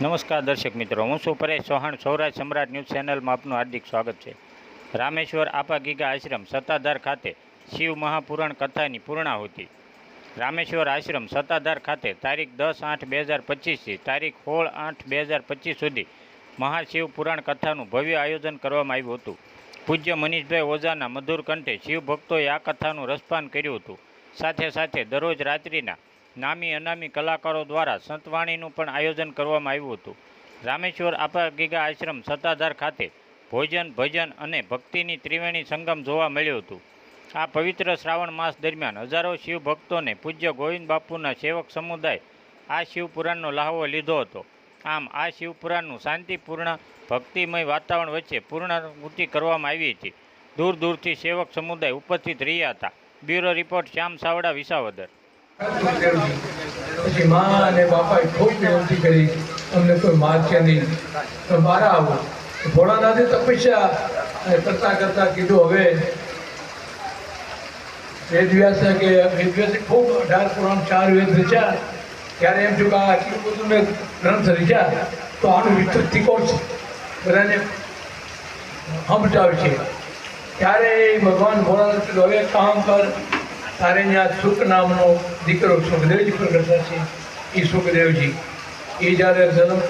નમસ્કાર દર્શક મિત્રો, હું છું પરેશ ચૌહાણ, સૌરાષ્ટ્ર સમ્રાટ ન્યૂઝ ચેનલમાં આપનું હાર્દિક સ્વાગત છે. રામેશ્વર આપા ગીગા આશ્રમ સત્તાધાર ખાતે શિવ મહાપુરાણ કથાની પૂર્ણાહુતિ. રામેશ્વર આશ્રમ સત્તાધાર ખાતે તારીખ દસ આઠ બે હજાર પચીસથી તારીખ સોળ આઠ બે હજાર પચીસ સુધી મહાશિવ પુરાણ કથાનું ભવ્ય આયોજન કરવામાં આવ્યું હતું. પૂજ્ય મનીષભાઈ ઓઝાના મધુર કંઠે શિવ ભક્તોએ આ કથાનું રસપાન કર્યું હતું. સાથે સાથે દરરોજ રાત્રિના નામી અનામી કલાકારો દ્વારા સંતવાણીનું પણ આયોજન કરવામાં આવ્યું હતું. રામેશ્વર આપા ગીગા આશ્રમ સત્તાધાર ખાતે ભોજન, ભજન અને ભક્તિની ત્રિવેણી સંગમ જોવા મળ્યું હતું. આ પવિત્ર શ્રાવણ માસ દરમિયાન હજારો શિવ ભક્તોને પૂજ્ય ગોવિંદ બાપુના સેવક સમુદાય આ શિવપુરાણનો લહાવો લીધો હતો. આમ આ શિવપુરાણનું શાંતિપૂર્ણ, ભક્તિમય વાતાવરણ વચ્ચે પૂર્ણાહુતિ કરવામાં આવી હતી. દૂર દૂરથી સેવક સમુદાય ઉપસ્થિત રહ્યા હતા. Bureau report, Shyam Savda, Visavadar. પછી મા અને બાપાએ ખૂબ વિનંતી કરી, અમને કોઈ મારશે નહીં. તો મારા આવો. ભોળાનાથે તપસ્યા કરતા કરતા કીધું, હવે દિવસ કે, વેદવ્યાસે ખૂબ અઢાર પુરાણ ચાર વેદ રચ્યા. ત્યારે એમ થયું કે આ આટલું બધું મેં ગ્રંથ રચ્યા. તો આનું વિસ્તૃત ત્રિકોણ છે? બધાને સમજાવે છે. ત્યારે ભગવાન ભોળાનાથ હવે કામ કર. તારે ત્યાં સુખ નામનો દીકરો સુખદેવજી પ્રગટ છે એ સુખદેવજી. એ જ્યારે જન્મતા